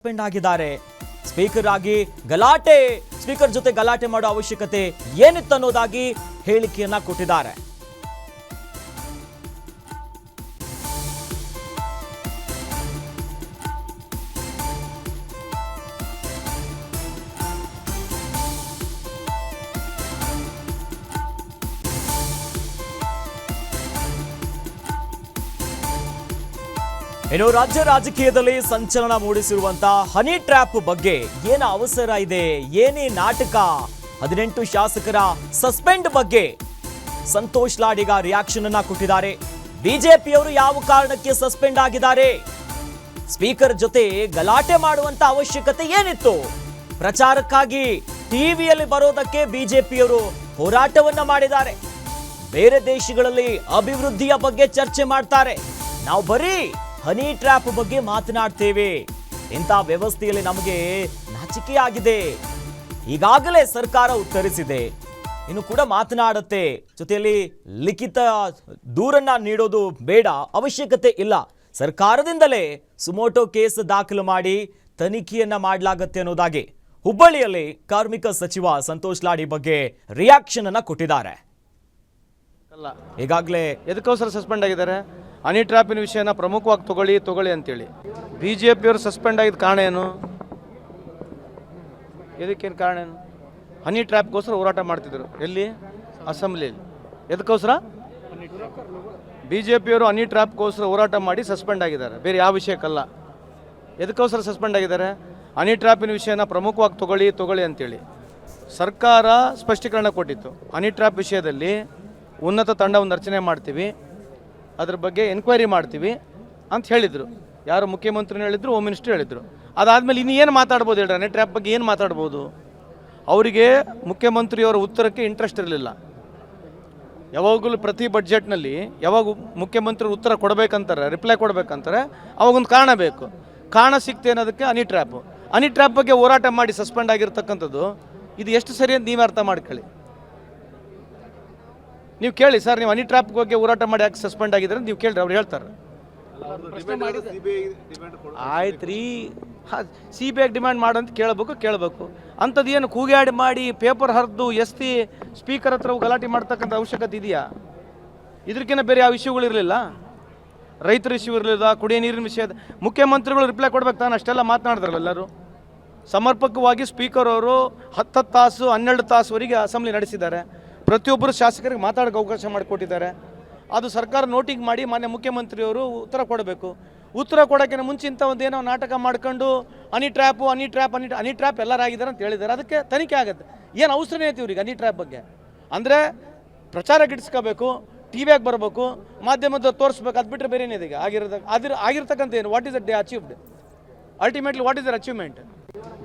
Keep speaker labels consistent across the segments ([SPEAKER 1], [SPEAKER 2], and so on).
[SPEAKER 1] Suspend ಆಗಿದ್ದಾರೆ. Speaker ಆಗಿ ಗಲಾಟೆ ಸ್ಪೀಕರ್ ಜೊತೆ ಗಲಾಟೆ ಮಾಡೋ ಅವಶ್ಯಕತೆ ಏನಿತ್ತು ಅನ್ನೋದಾಗಿ ಹೇಳಿಕೆಯನ್ನ ಕೊಟ್ಟಿದ್ದಾರೆ. ಇನ್ನು ರಾಜ್ಯ ರಾಜಕೀಯದಲ್ಲಿ ಸಂಚಲನ ಮೂಡಿಸಿರುವಂತಹ ಹನಿ ಟ್ರ್ಯಾಪ್ ಬಗ್ಗೆ ಏನ ಅವಸರ ಇದೆ? ಏನೇ ನಾಟಕ? ಹದಿನೆಂಟು ಶಾಸಕರ ಸಸ್ಪೆಂಡ್ ಬಗ್ಗೆ ಸಂತೋಷ್ ಲಾಡಿಗ ರಿಯಾಕ್ಷನ್ ಅನ್ನ ಕೊಟ್ಟಿದ್ದಾರೆ. ಬಿಜೆಪಿಯವರು ಯಾವ ಕಾರಣಕ್ಕೆ ಸಸ್ಪೆಂಡ್ ಆಗಿದ್ದಾರೆ? ಸ್ಪೀಕರ್ ಜೊತೆ ಗಲಾಟೆ ಮಾಡುವಂತ ಅವಶ್ಯಕತೆ ಏನಿತ್ತು? ಪ್ರಚಾರಕ್ಕಾಗಿ ಟಿವಿಯಲ್ಲಿ ಬರೋದಕ್ಕೆ ಬಿಜೆಪಿಯವರು ಹೋರಾಟವನ್ನ ಮಾಡಿದ್ದಾರೆ. ಬೇರೆ ದೇಶಗಳಲ್ಲಿ ಅಭಿವೃದ್ಧಿಯ ಬಗ್ಗೆ ಚರ್ಚೆ ಮಾಡ್ತಾರೆ. ನಾವು ಬರೀ ಹನಿ ಟ್ರ್ಯಾಪ್ ಬಗ್ಗೆ ಮಾತನಾಡ್ತೇವೆ. ಇಂಥ ವ್ಯವಸ್ಥೆಯಲ್ಲಿ ನಮಗೆ ನಾಚಿಕೆಯಾಗಿದೆ. ಈಗಾಗಲೇ ಸರ್ಕಾರ ಉತ್ತರಿಸಿದೆ. ಇನ್ನು ಕೂಡ ಮಾತನಾಡುತ್ತೆ. ಜೊತೆಯಲ್ಲಿ ಲಿಖಿತ ದೂರನ್ನ ನೀಡೋದು ಬೇಡ ಅವಶ್ಯಕತೆ ಇಲ್ಲ. ಸರ್ಕಾರದಿಂದಲೇ ಸುಮೋಟೋ ಕೇಸ್ ದಾಖಲು ಮಾಡಿ ತನಿಖೆಯನ್ನ ಮಾಡಲಾಗತ್ತೆ ಅನ್ನೋದಾಗಿ ಹುಬ್ಬಳ್ಳಿಯಲ್ಲಿ ಕಾರ್ಮಿಕ ಸಚಿವ ಸಂತೋಷ್ ಲಾಡಿ ಬಗ್ಗೆ ರಿಯಾಕ್ಷನ್ ಅನ್ನ ಕೊಟ್ಟಿದ್ದಾರೆ. ಈಗಾಗಲೇ
[SPEAKER 2] ಎದಕ್ಕೋಸ್ಕರ ಸಸ್ಪೆಂಡ್ ಆಗಿದ್ದಾರೆ? ಹನಿ ಟ್ರ್ಯಾಪಿನ ವಿಷಯನ ಪ್ರಮುಖವಾಗಿ ತಗೊಳ್ಳಿ ತಗೊಳ್ಳಿ ಅಂತೇಳಿ. ಬಿ ಜೆ ಪಿಯವರು ಸಸ್ಪೆಂಡ್ ಆಗಿದ್ದ ಕಾರಣ ಏನು? ಇದಕ್ಕೇನು ಕಾರಣ ಏನು? ಹನಿ ಟ್ರ್ಯಾಪ್ಗೋಸ್ಕರ ಹೋರಾಟ ಮಾಡ್ತಿದ್ರು. ಎಲ್ಲಿ? ಅಸೆಂಬ್ಲಿಯಲ್ಲಿ. ಎದಕ್ಕೋಸ್ಕರ? ಬಿ ಜೆ ಪಿಯವರು ಹನಿ ಟ್ರ್ಯಾಪ್ಗೋಸ್ಕರ ಹೋರಾಟ ಮಾಡಿ ಸಸ್ಪೆಂಡ್ ಆಗಿದ್ದಾರೆ. ಬೇರೆ ಯಾವ ವಿಷಯಕ್ಕಲ್ಲ? ಎದಕ್ಕೋಸ್ಕರ ಸಸ್ಪೆಂಡ್ ಆಗಿದ್ದಾರೆ? ಹನಿ ಟ್ರ್ಯಾಪಿನ ವಿಷಯನ ಪ್ರಮುಖವಾಗಿ ತಗೊಳ್ಳಿ ತಗೊಳ್ಳಿ ಅಂತೇಳಿ. ಸರ್ಕಾರ ಸ್ಪಷ್ಟೀಕರಣ ಕೊಟ್ಟಿತ್ತು. ಹನಿ ಟ್ರ್ಯಾಪ್ ವಿಷಯದಲ್ಲಿ ಉನ್ನತ ತಂಡವನ್ನು ರಚನೆ ಮಾಡ್ತೀವಿ. ಅದ್ರ ಬಗ್ಗೆ ಎನ್ಕ್ವೈರಿ ಮಾಡ್ತೀವಿ ಅಂತ ಹೇಳಿದರು. ಯಾರು ಮುಖ್ಯಮಂತ್ರಿನೂ ಹೇಳಿದ್ರು ಹೋಮ್ ಮಿನಿಸ್ಟ್ರು ಹೇಳಿದರು. ಅದಾದಮೇಲೆ ಇನ್ನು ಏನು ಮಾತಾಡ್ಬೋದು ಹೇಳ್ರಿ? ಹನಿ ಟ್ರ್ಯಾಪ್ ಬಗ್ಗೆ ಏನು ಮಾತಾಡ್ಬೋದು? ಅವರಿಗೆ ಮುಖ್ಯಮಂತ್ರಿಯವರ ಉತ್ತರಕ್ಕೆ ಇಂಟ್ರೆಸ್ಟ್ ಇರಲಿಲ್ಲ. ಯಾವಾಗಲೂ ಪ್ರತಿ ಬಡ್ಜೆಟ್ನಲ್ಲಿ ಯಾವಾಗ ಮುಖ್ಯಮಂತ್ರಿ ಉತ್ತರ ಕೊಡಬೇಕಂತಾರೆ ರಿಪ್ಲೈ ಕೊಡಬೇಕಂತಾರೆ, ಅವಾಗೊಂದು ಕಾರಣ ಬೇಕು. ಕಾರಣ ಸಿಕ್ತೆ ಅನ್ನೋದಕ್ಕೆ ಅನಿ ಟ್ರ್ಯಾಪು ಅನಿ ಟ್ರ್ಯಾಪ್ ಬಗ್ಗೆ ಹೋರಾಟ ಮಾಡಿ ಸಸ್ಪೆಂಡ್ ಆಗಿರ್ತಕ್ಕಂಥದ್ದು, ಇದು ಎಷ್ಟು ಸರಿ ಅಂತ ನೀವೇ ಅರ್ಥ ಮಾಡ್ಕೊಳ್ಳಿ. ನೀವು ಕೇಳಿ ಸರ್ ನೀವು ಹನಿ ಟ್ರ್ಯಾಪ್ ಹೋಗಿ ಹೋರಾಟ ಮಾಡಿ ಯಾಕೆ ಸಸ್ಪೆಂಡ್ ಆಗಿದ್ರೆ ಅಂತ ನೀವು ಕೇಳಿ ಅವ್ರು ಹೇಳ್ತಾರೆ. ಆಯ್ತು ರೀ ಸಿ ಬಿ ಐಗೆ ಡಿಮ್ಯಾಂಡ್ ಮಾಡು ಅಂತ ಕೇಳಬೇಕು ಕೇಳಬೇಕು. ಅಂಥದ್ದು ಏನು ಕೂಗಾಡಿ ಮಾಡಿ ಪೇಪರ್ ಹರಿದು ಎಸ್ತಿ ಸ್ಪೀಕರ್ ಹತ್ರ ಗಲಾಟೆ ಮಾಡ್ತಕ್ಕಂಥ ಅವಶ್ಯಕತೆ ಇದೆಯಾ? ಇದಕ್ಕಿಂತ ಬೇರೆ ಯಾವ ಇಶ್ಯೂಗಳಿರಲಿಲ್ಲ ರೈತರ ಇಶ್ಯೂ ಇರಲಿಲ್ಲ ಕುಡಿಯೋ ನೀರಿನ ವಿಷಯ ಮುಖ್ಯಮಂತ್ರಿಗಳು ರಿಪ್ಲೈ ಕೊಡ್ಬೇಕು ತಾನು ಅಷ್ಟೆಲ್ಲ ಮಾತನಾಡಿದ್ರಲ್ಲ ಎಲ್ಲರೂ. ಸಮರ್ಪಕವಾಗಿ ಸ್ಪೀಕರ್ ಅವರು ಹತ್ತು ತಾಸು ಹನ್ನೆರಡು ತಾಸುವರೆಗೆ ಅಸೆಂಬ್ಲಿ ನಡೆಸಿದ್ದಾರೆ. ಪ್ರತಿಯೊಬ್ಬರು ಶಾಸಕರಿಗೆ ಮಾತಾಡೋಕೆ ಅವಕಾಶ ಮಾಡಿಕೊಟ್ಟಿದ್ದಾರೆ. ಅದು ಸರ್ಕಾರ ನೋಟಿಂಗ್ ಮಾಡಿ ಮಾನ್ಯ ಮುಖ್ಯಮಂತ್ರಿಯವರು ಉತ್ತರ ಕೊಡಬೇಕು. ಉತ್ತರ ಕೊಡೋಕ್ಕಿಂತ ಮುಂಚೆ ಇಂಥ ಒಂದೇನೋ ನಾಟಕ ಮಾಡ್ಕೊಂಡು honey trap honey trap honey honey trap ಎಲ್ಲರಾಗಿದ್ದಾರೆ ಅಂತ ಹೇಳಿದ್ದಾರೆ. ಅದಕ್ಕೆ ತನಿಖೆ ಆಗುತ್ತೆ. ಏನು ಅವಸರನೇ ಐತಿ ಇವ್ರಿಗೆ ಅನಿ ಟ್ರ್ಯಾಪ್ ಬಗ್ಗೆ? ಅಂದರೆ ಪ್ರಚಾರ ಗಿಡಿಸ್ಕೋಬೇಕು ಟಿ ವಿಯಾಗಿ ಬರಬೇಕು ಮಾಧ್ಯಮದ ತೋರಿಸ್ಬೇಕು, ಅದು ಬಿಟ್ಟರೆ ಬೇರೆ ಏನಿದೆ ಈಗ? ಆಗಿರೋದ ಅದ್ರ ಆಗಿರ್ತಕ್ಕಂಥ ಏನು? What is the day achieved ultimately what is their achievement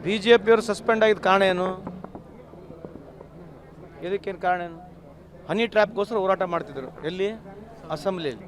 [SPEAKER 2] B J ಪಿಯವರು ಸಸ್ಪೆಂಡ್ ಆಗಿದ್ದ ಕಾರಣ ಏನು? ಇದಕ್ಕೇನು ಕಾರಣ ಏನು? ಹನಿ ಟ್ರ್ಯಾಪ್ಗೋಸ್ಕರ ಹೋರಾಟ ಮಾಡ್ತಿದ್ರು. ಎಲ್ಲಿ? ಅಸೆಂಬ್ಲಿಯಲ್ಲಿ